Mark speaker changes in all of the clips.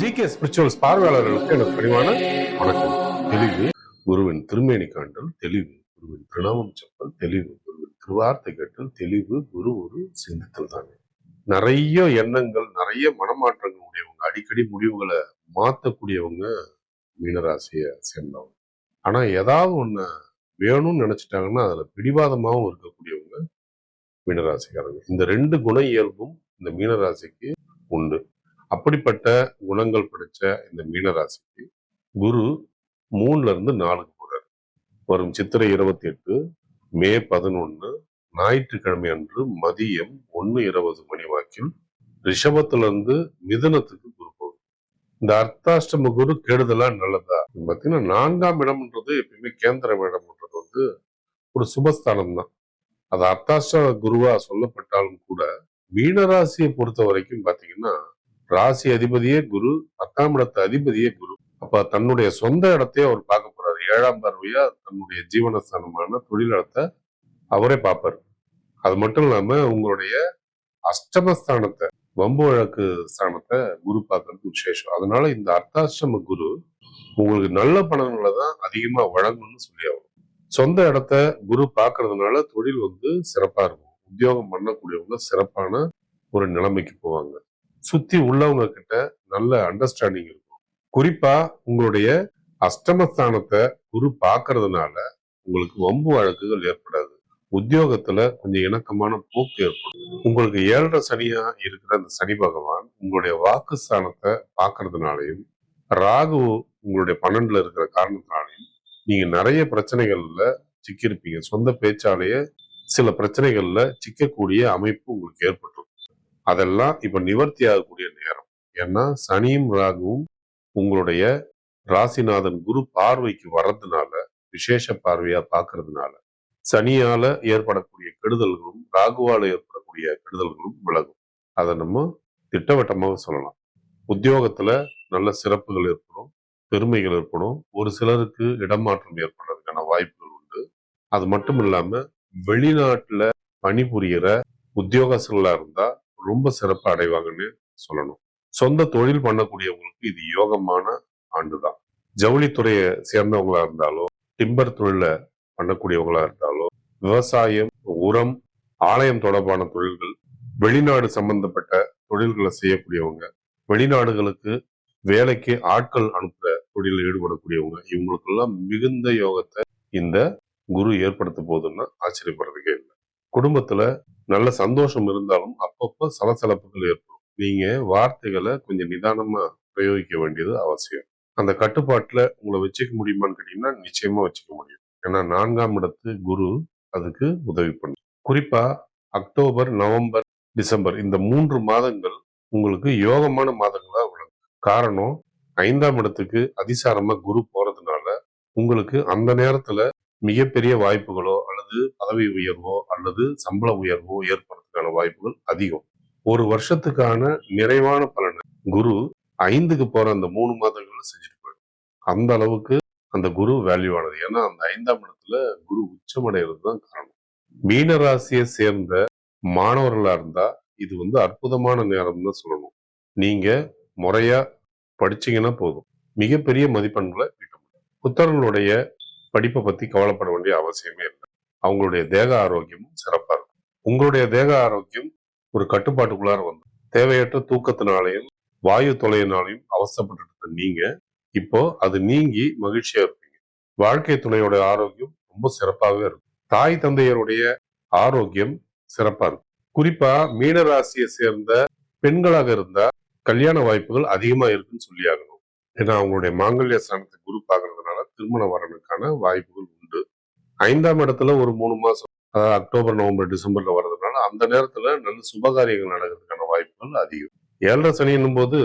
Speaker 1: G K spirituals பார்வையாளர்களுக்கு எனக்கு பணிவான வணக்கம். தெளிவு குருவின் திருமேனி காண்டல் தெளிவு குருவின் திருநாமம் செப்பல் தெளிவு குருவின் திருவார்த்தை கேட்டல் தெளிவு குரு ஒரு சிந்தித்தல் தானே. நிறைய எண்ணங்கள் நிறைய மனமாற்றங்கள் உடையவங்க அடிக்கடி முடிவுகளை மாற்றக்கூடியவங்க மீனராசியை சேர்ந்தவங்க. ஆனா ஏதாவது ஒண்ணு வேணும்னு நினைச்சிட்டாங்கன்னா அதுல பிடிவாதமாகவும் இருக்கக்கூடியவங்க மீனராசிக்காரங்க. இந்த ரெண்டு குண இயல்பும் இந்த மீனராசிக்கு உண்டு. அப்படிப்பட்ட குணங்கள் படைச்ச இந்த மீனராசிக்கு குரு மூணுல இருந்து நாலுக்கு போறார். வரும் சித்திரை இருபத்தி எட்டு மே பதினொன்னு ஞாயிற்றுக்கிழமை அன்று மதியம் ஒன்னு இருபது மணி வாக்கில் ரிஷபத்திலிருந்து இருந்து மிதுனத்துக்கு குரு போகுது இந்த அர்த்தாஷ்டம குரு கெடுதலா நல்லதா? பார்த்தீங்கன்னா நான்காம் இடம்ன்றது எப்பயுமே கேந்திர இடம்ன்றது வந்து ஒரு சுபஸ்தானம் தான். அது அர்த்தாஷ்டம குருவா சொல்லப்பட்டாலும் கூட மீனராசியை பொறுத்த வரைக்கும் பாத்தீங்கன்னா ராசி அதிபதியே குரு பத்தாம் இடத்த அதிபதியே குரு. அப்ப தன்னுடைய சொந்த இடத்தையே அவர் பார்க்க போறாரு. ஏழாம் பார்வையா தன்னுடைய ஜீவனஸ்தானமான தொழிலிடத்தை அவரே பார்ப்பாரு. அது மட்டும் இல்லாம உங்களுடைய அஷ்டமஸ்தானத்தை வம்பு வழக்கு ஸ்தானத்தை குரு பார்க்கறது விசேஷம். அதனால இந்த அர்த்தாஷ்டம குரு உங்களுக்கு நல்ல பலன்களை தான் அதிகமா வழங்கணும்னு சொல்லி ஆகணும். சொந்த இடத்த குரு பார்க்கறதுனால தொழில் வந்து சிறப்பா இருக்கும். உத்தியோகம் பண்ணக்கூடியவங்க சிறப்பான ஒரு நிலைமைக்கு போவாங்க. சுத்தி உள்ளவங்க கிட்ட நல்ல அண்டர்ஸ்டாண்டிங் இருக்கும். குறிப்பா உங்களுடைய அஷ்டமஸ்தானத்தை குரு பாக்குறதுனால உங்களுக்கு வம்பு வழக்குகள் ஏற்படாது. உத்தியோகத்துல கொஞ்சம் இணக்கமான போக்கு ஏற்படும். உங்களுக்கு ஏழரை சனியா இருக்கிற அந்த சனி பகவான் உங்களுடைய வாக்கு ஸ்தானத்தை பாக்குறதுனாலையும் ராகு உங்களுடைய பன்னெண்டுல இருக்கிற காரணத்தினாலையும் நீங்க நிறைய பிரச்சனைகள்ல சிக்கியிருப்பீங்க. சொந்த பேச்சாலேயே சில பிரச்சனைகள்ல சிக்கக்கூடிய அமைப்பு உங்களுக்கு ஏற்பட்டுரும். அதெல்லாம் இப்ப நிவர்த்தி ஆகக்கூடிய நேரம். ஏன்னா சனியும் ராகுவும் உங்களுடைய ராசிநாதன் குரு பார்வைக்கு வர்றதுனால விசேஷ பார்வையா பார்க்கறதுனால சனியால ஏற்படக்கூடிய கெடுதல்களும் ராகுவால ஏற்படக்கூடிய கெடுதல்களும் விலகும். அதை நம்ம திட்டவட்டமாக சொல்லலாம். உத்தியோகத்துல நல்ல சிறப்புகள் ஏற்படும் பெருமைகள் ஏற்படும். ஒரு சிலருக்கு இடமாற்றம் ஏற்படுறதுக்கான வாய்ப்புகள் உண்டு. அது மட்டும் இல்லாம வெளிநாட்டுல பணிபுரியிற உத்தியோகஸ்தர்களா இருந்தா ரொம்ப சிறப்பு அடைவாங்கன்னு சொல்லணும். சொந்த தொழில் பண்ணக்கூடியவங்களுக்கு இது யோகமான ஆண்டுதான். ஜவுளித்துறையை சேர்ந்தவங்களா இருந்தாலோ டிம்பர் தொழில பண்ணக்கூடியவங்களா இருந்தாலோ விவசாயம் உரம் ஆலயம் தொடர்பான தொழில்கள் வெளிநாடு சம்பந்தப்பட்ட தொழில்களை செய்யக்கூடியவங்க வெளிநாடுகளுக்கு வேலைக்கு ஆட்கள் அனுப்புற தொழிலில் ஈடுபடக்கூடியவங்க இவங்களுக்கெல்லாம் மிகுந்த யோகத்தை இந்த குரு ஏற்படுத்த போதுன்னா ஆச்சரியப்படுறதுக்கே இல்லை. குடும்பத்துல நல்ல சந்தோஷம் இருந்தாலும் அப்பப்போ சலசலப்புகள் ஏற்படும். நீங்க வார்த்தைகளை கொஞ்சம் நிதானமா பிரயோகிக்க வேண்டியது அவசியம். அந்த கட்டுப்பாட்டுல உங்களை வச்சுக்க முடியுமான்னு கேட்டீங்கன்னா நிச்சயமா வச்சுக்க முடியும். ஏன்னா நான்காம் இடத்து குரு அதுக்கு உதவி பண்ணும் குறிப்பா அக்டோபர் நவம்பர் டிசம்பர் இந்த மூன்று மாதங்கள் உங்களுக்கு யோகமான மாதங்களா விளங்கும் காரணம் ஐந்தாம் இடத்துக்கு அதிசாரமா குரு போறதுனால உங்களுக்கு அந்த நேரத்துல மிகப்பெரிய வாய்ப்புகளோ அல்லது பதவி உயர்வோ அல்லது சம்பள உயர்வோ ஏற்படுறதுக்கான வாய்ப்புகள் அதிகம். ஒரு வருஷத்துக்கான நிறைவான பலனை குரு ஐந்துக்கு போற அந்த மூணு மாதங்கள்ல செஞ்சுட்டு போயிடும். அந்த அளவுக்கு அந்த குரு வேல்யூவானது ஏன்னா அந்த ஐந்தாம் இடத்துல குரு உச்சமடைகிறது தான் காரணம். மீன ராசியை சேர்ந்த மாணவர்களா இருந்தா இது வந்து அற்புதமான நேரம் தான் சொல்லணும். நீங்க முறையா படிச்சீங்கன்னா போதும். மிகப்பெரிய மதிப்பெண்களை கிட்ட முடியும். புத்தர்களுடைய படிப்பை பத்தி கவலைப்பட வேண்டிய அவசியமே இல்லை. அவங்களுடைய தேக ஆரோக்கியமும் சிறப்பா இருக்கும். உங்களுடைய தேக ஆரோக்கியம் ஒரு கட்டுப்பாட்டுக்குள்ளார வந்து தேவையற்ற தூக்கத்தினாலையும் வாயு தொலையினாலையும் அவசப்பட்டு இருந்த நீங்க இப்போ அது நீங்கி மகிழ்ச்சியா இருப்பீங்க. வாழ்க்கை துணையோட ஆரோக்கியம் ரொம்ப சிறப்பாகவே இருக்கும். தாய் தந்தையருடைய ஆரோக்கியம் சிறப்பா இருக்கும். குறிப்பா மீன ராசியை சேர்ந்த பெண்களாக இருந்தா கல்யாண வாய்ப்புகள் அதிகமா இருக்குன்னு சொல்லி ஆகணும் ஏன்னா அவங்களுடைய மாங்கல்ய ஸ்தானத்தை குரு பார்க்கறதுனால திருமண வரனுக்கான வாய்ப்புகள் உண்டு. ஐந்தாம் இடத்துல ஒரு மூணு மாசம் அதாவது அக்டோபர் நவம்பர் டிசம்பர்ல வர்றதுனால அந்த நேரத்துல நல்ல சுபகாரியங்கள் நடக்கிறதுக்கான வாய்ப்புகள் அதிகம். ஏழரை சனின்னும் போது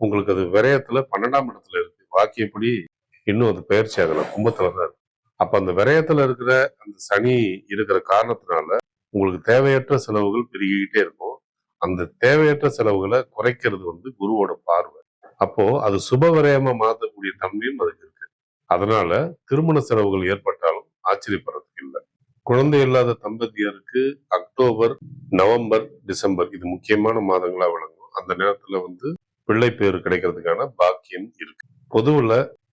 Speaker 1: உங்களுக்கு அது விரயத்துல பன்னெண்டாம் இடத்துல இருக்கு. வாக்கியப்படி இன்னும் அது பயிற்சி ஆகல. கும்பத்துல தான் இருக்கு. அப்ப அந்த விரயத்துல இருக்கிற அந்த சனி இருக்கிற காரணத்தினால உங்களுக்கு தேவையற்ற செலவுகள் பெருகிக்கிட்டே இருக்கும். அந்த தேவையற்ற செலவுகளை குறைக்கிறது வந்து குருவோட பார்வை. அப்போ அது சுப விரயமா மாற்றக்கூடிய தன்மையும் அதுக்கு அதனால திருமண செலவுகள் ஏற்பட்டாலும் ஆச்சரியப்படுறதுக்கு இல்லை. குழந்தை இல்லாத தம்பதியருக்கு அக்டோபர் நவம்பர் டிசம்பர் இது முக்கியமான மாதங்களா விளங்கும். அந்த நேரத்துல வந்து பிள்ளை பேர் கிடைக்கிறதுக்கான பாக்கியம் இருக்கு. பொதுவுல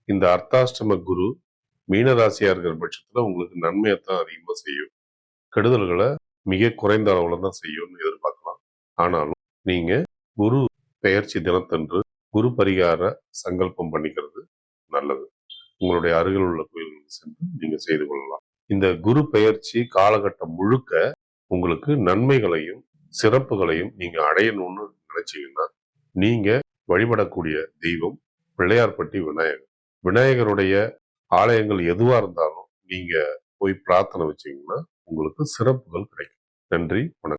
Speaker 1: இந்த அர்த்தாஷ்டம குரு மீனராசியா இருக்கிற பட்சத்துல உங்களுக்கு நன்மையைத்தான் அதிகமா செய்யும். கெடுதல்களை மிக குறைந்த அளவுல தான் செய்யும்னு எதிர்பார்க்கலாம். ஆனாலும் நீங்க குரு பெயர்ச்சி தினத்தன்று குரு பரிகார சங்கல்பம் பண்ணிக்கிறது நல்லது. உங்களுடைய அருகில் உள்ள கோயில்களுக்கு சென்று நீங்க செய்து கொள்ளலாம். இந்த குரு பெயர்ச்சி காலகட்டம் முழுக்க உங்களுக்கு நன்மைகளையும் சிறப்புகளையும் நீங்க அடையணும்னு நினைச்சீங்கன்னா நீங்க வழிபடக்கூடிய தெய்வம் பிள்ளையார்பட்டி விநாயகர். விநாயகருடைய ஆலயங்கள் எதுவா இருந்தாலும் நீங்க போய் பிரார்த்தனை வச்சீங்கன்னா உங்களுக்கு சிறப்புகள் கிடைக்கும். நன்றி வணக்கம்.